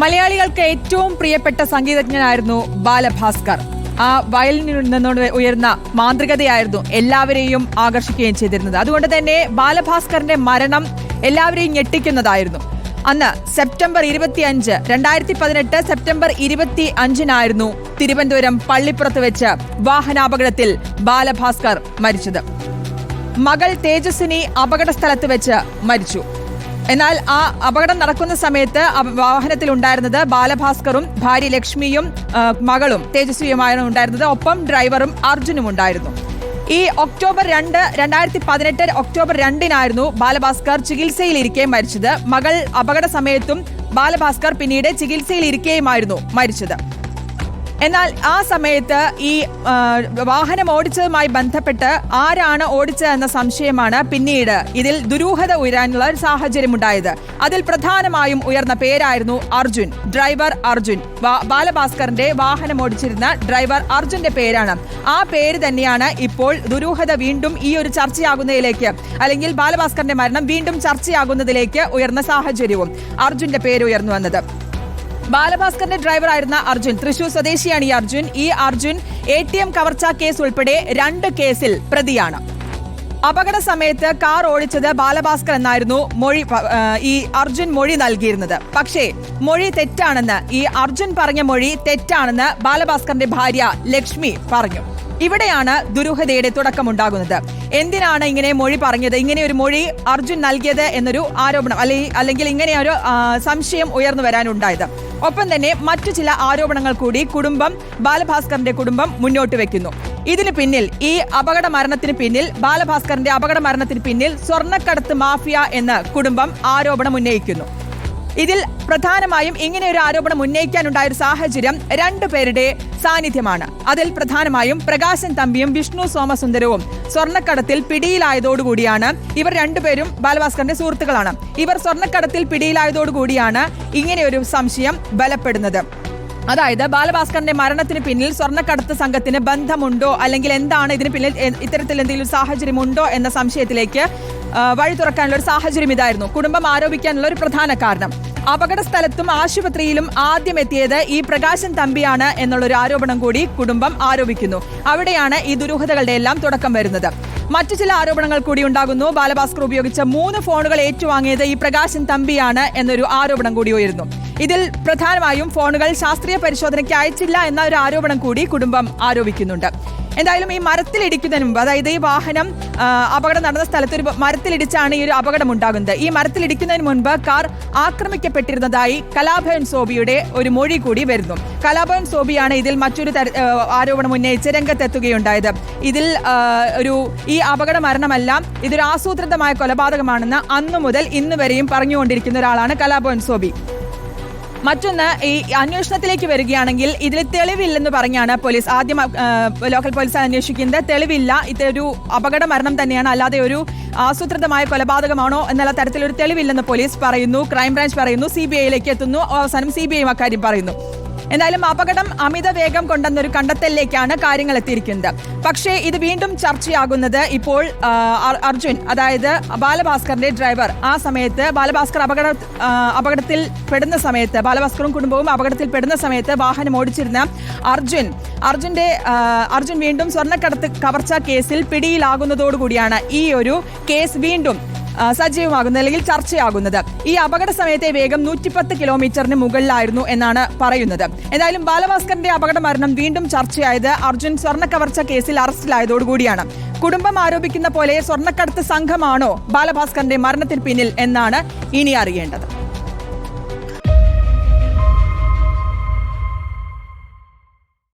മലയാളികൾക്ക് ഏറ്റവും പ്രിയപ്പെട്ട സംഗീതജ്ഞനായിരുന്നു ബാലഭാസ്കർ. ആ വയലിനിൽ നിന്നുകൊണ്ട് ഉയർന്ന മാന്ത്രികതയായിരുന്നു എല്ലാവരെയും ആകർഷിക്കുകയും ചെയ്തിരുന്നത്. അതുകൊണ്ട് തന്നെ ബാലഭാസ്കറിന്റെ മരണം എല്ലാവരെയും ഞെട്ടിക്കുന്നതായിരുന്നു. അന്ന് സെപ്റ്റംബർ ഇരുപത്തിയഞ്ച് രണ്ടായിരത്തി പതിനെട്ട് സെപ്റ്റംബർ ഇരുപത്തി അഞ്ചിനായിരുന്നു തിരുവനന്തപുരം പള്ളിപ്പുറത്ത് വെച്ച് വാഹനാപകടത്തിൽ ബാലഭാസ്കർ മരിച്ചത്. മകൾ തേജസ്വിനി അപകട സ്ഥലത്ത് വെച്ച് മരിച്ചു. എന്നാൽ ആ അപകടം നടക്കുന്ന സമയത്ത് വാഹനത്തിൽ ഉണ്ടായിരുന്നത് ബാലഭാസ്കറും ഭാര്യ ലക്ഷ്മിയും മകളും തേജസ്വിയുമായിരുന്നു ഉണ്ടായിരുന്നത്. ഒപ്പം ഡ്രൈവറും അർജുനും ഉണ്ടായിരുന്നു. ഈ ഒക്ടോബർ രണ്ട് രണ്ടായിരത്തി പതിനെട്ട് ഒക്ടോബർ രണ്ടിനായിരുന്നു ബാലഭാസ്കർ ചികിത്സയിലിരിക്കെ മരിച്ചത്. മകൾ അപകട സമയത്തും ബാലഭാസ്കർ പിന്നീട് ചികിത്സയിലിരിക്കെയുമായിരുന്നു മരിച്ചത്. എന്നാൽ ആ സമയത്ത് ഈ വാഹനം ഓടിച്ചതുമായി ബന്ധപ്പെട്ട് ആരാണ് ഓടിച്ചതെന്ന സംശയമാണ് പിന്നീട് ഇതിൽ ദുരൂഹത ഉയരാനുള്ള ഒരു സാഹചര്യമുണ്ടായത്. അതിൽ പ്രധാനമായും ഉയർന്ന പേരായിരുന്നു അർജുൻ ഡ്രൈവർ അർജുൻ. ബാലഭാസ്കറിന്റെ വാഹനം ഓടിച്ചിരുന്ന ഡ്രൈവർ അർജുന്റെ പേരാണ്. ആ പേര് തന്നെയാണ് ഇപ്പോൾ ദുരൂഹത വീണ്ടും ഈ ഒരു ചർച്ചയാകുന്നതിലേക്ക് അല്ലെങ്കിൽ ബാലഭാസ്കറിന്റെ മരണം വീണ്ടും ചർച്ചയാകുന്നതിലേക്ക് ഉയർന്ന സാഹചര്യവും അർജുന്റെ പേര് ഉയർന്നു വന്നത്. ബാലഭാസ്കറിന്റെ ഡ്രൈവറായിരുന്ന അർജുൻ. തൃശൂർ സ്വദേശിയാണ് ഈ അർജുൻ. ഈ അർജുൻ എ ടി എം കവർച്ചാ കേസ് ഉൾപ്പെടെ രണ്ട് കേസിൽ പ്രതിയാണ്. അപകട സമയത്ത് കാർ ഓടിച്ചത് ബാലഭാസ്കർ എന്നായിരുന്നു മൊഴി ഈ അർജുൻ മൊഴി നൽകിയിരുന്നത്. പക്ഷേ മൊഴി തെറ്റാണെന്ന് ഈ അർജുൻ പറഞ്ഞ മൊഴി തെറ്റാണെന്ന് ബാലഭാസ്കറിന്റെ ഭാര്യ ലക്ഷ്മി പറഞ്ഞു. ഇവിടെയാണ് ദുരൂഹതയുടെ തുടക്കമുണ്ടാകുന്നത്. എന്തിനാണ് ഇങ്ങനെ മൊഴി പറഞ്ഞത്? ഇങ്ങനെ ഒരു മൊഴി അർജുൻ നൽകിയത് എന്നൊരു ആരോപണം അല്ലെങ്കിൽ അല്ലെങ്കിൽ ഇങ്ങനെ ഒരു സംശയം ഉയർന്നു വരാനുണ്ടായത്. ഒപ്പം തന്നെ മറ്റു ചില ആരോപണങ്ങൾ കൂടി കുടുംബം ബാലഭാസ്കറിന്റെ കുടുംബം മുന്നോട്ട് വെക്കുന്നു. ഇതിന് പിന്നിൽ ഈ അപകട മരണത്തിന് പിന്നിൽ ബാലഭാസ്കറിന്റെ അപകട മരണത്തിന് പിന്നിൽ സ്വർണക്കടത്ത് മാഫിയ എന്ന് കുടുംബം ആരോപണം ഉന്നയിക്കുന്നു. ഇതിൽ പ്രധാനമായും ഇങ്ങനെ ഒരു ആരോപണം ഉന്നയിക്കാനുണ്ടായ ഒരു സാഹചര്യം രണ്ടുപേരുടെ സാന്നിധ്യമാണ്. അതിൽ പ്രധാനമായും പ്രകാശൻ തമ്പിയും വിഷ്ണു സോമസുന്ദരവും സ്വർണക്കടത്തിൽ പിടിയിലായതോടുകൂടിയാണ് ഇവർ രണ്ടുപേരും ബാലഭാസ്കറിന്റെ സുഹൃത്തുക്കളാണ്. ഇവർ സ്വർണക്കടത്തിൽ പിടിയിലായതോടുകൂടിയാണ് ഇങ്ങനെയൊരു സംശയം ബലപ്പെടുന്നത്. അതായത് ബാലഭാസ്കറിന്റെ മരണത്തിന് പിന്നിൽ സ്വർണക്കടത്ത് സംഘത്തിന് ബന്ധമുണ്ടോ? അല്ലെങ്കിൽ എന്താണ് ഇതിന് പിന്നിൽ ഇത്തരത്തിൽ എന്തെങ്കിലും സാഹചര്യം ഉണ്ടോ എന്ന സംശയത്തിലേക്ക് വഴി തുറക്കാനുള്ള ഒരു സാഹചര്യം ഇതായിരുന്നു. കുടുംബം ആരോപിക്കാനുള്ള ഒരു പ്രധാന കാരണം. അപകട സ്ഥലത്തും ആശുപത്രിയിലും ആദ്യം എത്തിയത് ഈ പ്രകാശൻ തമ്പിയാണ് എന്നുള്ളൊരു ആരോപണം കൂടി കുടുംബം ആരോപിക്കുന്നു. അവിടെയാണ് ഈ ദുരൂഹതകളുടെ എല്ലാം തുടക്കം വരുന്നത്. മറ്റു ചില ആരോപണങ്ങൾ കൂടി ഉണ്ടാകുന്നു. ബാലഭാസ്കർ ഉപയോഗിച്ച മൂന്ന് ഫോണുകൾ ഏറ്റുവാങ്ങിയത് ഈ പ്രകാശൻ തമ്പിയാണ് എന്നൊരു ആരോപണം കൂടി ഉയരുന്നു. ഇതിൽ പ്രധാനമായും ഫോണുകൾ ശാസ്ത്രീയ പരിശോധനയ്ക്ക് അയച്ചില്ല എന്ന ഒരു ആരോപണം കൂടി കുടുംബം ആരോപിക്കുന്നുണ്ട്. എന്തായാലും ഈ മരത്തിലിടിക്കുന്നതിന് മുമ്പ് അതായത് ഈ വാഹനം അപകടം നടന്ന സ്ഥലത്ത് ഒരു മരത്തിലിടിച്ചാണ് ഈ ഒരു അപകടം ഉണ്ടാകുന്നത്. ഈ മരത്തിലിടിക്കുന്നതിന് മുൻപ് കാർ ആക്രമിക്കപ്പെട്ടിരുന്നതായി കലാഭവൻ സോബിയുടെ ഒരു മൊഴി കൂടി വരുന്നു. കലാഭവൻ സോബിയാണ് ഇതിൽ മറ്റൊരു ആരോപണം ഉന്നയിച്ച് രംഗത്തെത്തുകയുണ്ടായത്. ഇതിൽ ഒരു ഈ അപകട മരണമല്ല ഇതൊരു ആസൂത്രിതമായ കൊലപാതകമാണെന്ന് അന്നു മുതൽ ഇന്ന് വരെയും പറഞ്ഞുകൊണ്ടിരിക്കുന്ന ഒരാളാണ് കലാഭവൻ സോബി. മറ്റൊന്ന് ഈ അന്വേഷണത്തിലേക്ക് വരികയാണെങ്കിൽ ഇതിൽ തെളിവില്ലെന്ന് പറഞ്ഞാണ് പോലീസ്. ആദ്യം ലോക്കൽ പോലീസ് അന്വേഷിക്കുന്നത് തെളിവില്ല. ഇതൊരു അപകട മരണം തന്നെയാണ്. അല്ലാതെ ഒരു ആസൂത്രിതമായ കൊലപാതകമാണോ എന്നുള്ള തരത്തിലൊരു തെളിവില്ലെന്ന് പോലീസ് പറയുന്നു. ക്രൈംബ്രാഞ്ച് പറയുന്നു. സി ബി ഐയിലേക്ക് എത്തുന്നു. അവസാനം സി ബി ഐ അക്കാര്യം പറയുന്നു. എന്തായാലും അപകടം അമിത വേഗം കൊണ്ടെന്നൊരു കണ്ടെത്തലിലേക്കാണ് കാര്യങ്ങൾ എത്തിയിരിക്കുന്നത്. പക്ഷേ ഇത് വീണ്ടും ചർച്ചയാകുന്നത് ഇപ്പോൾ അർജുൻ അതായത് ബാലഭാസ്കറിന്റെ ഡ്രൈവർ. ആ സമയത്ത് ബാലഭാസ്കർ അപകട അപകടത്തിൽ പെടുന്ന സമയത്ത് ബാലഭാസ്കറും കുടുംബവും അപകടത്തിൽ പെടുന്ന സമയത്ത് വാഹനം ഓടിച്ചിരുന്ന അർജുൻ അർജുന്റെ അർജുൻ വീണ്ടും സ്വർണക്കടത്ത് കവർച്ച കേസിൽ പിടിയിലാകുന്നതോടുകൂടിയാണ് ഈ ഒരു കേസ് വീണ്ടും സജീവമാകുന്നത് അല്ലെങ്കിൽ ചർച്ചയാകുന്നത്. ഈ അപകട സമയത്തെ വേഗം നൂറ്റിപ്പത്ത് കിലോമീറ്ററിന് മുകളിലായിരുന്നു എന്നാണ് പറയുന്നത്. എന്തായാലും ബാലഭാസ്കറിന്റെ അപകട മരണം വീണ്ടും ചർച്ചയായത് അർജുൻ സ്വർണക്കവർച്ച കേസിൽ അറസ്റ്റിലായതോടുകൂടിയാണ് കുടുംബം ആരോപിക്കുന്ന പോലെ സ്വർണക്കടത്ത് സംഘമാണോ ബാലഭാസ്കറിന്റെ മരണത്തിന് പിന്നിൽ എന്നാണ് ഇനി അറിയേണ്ടത്.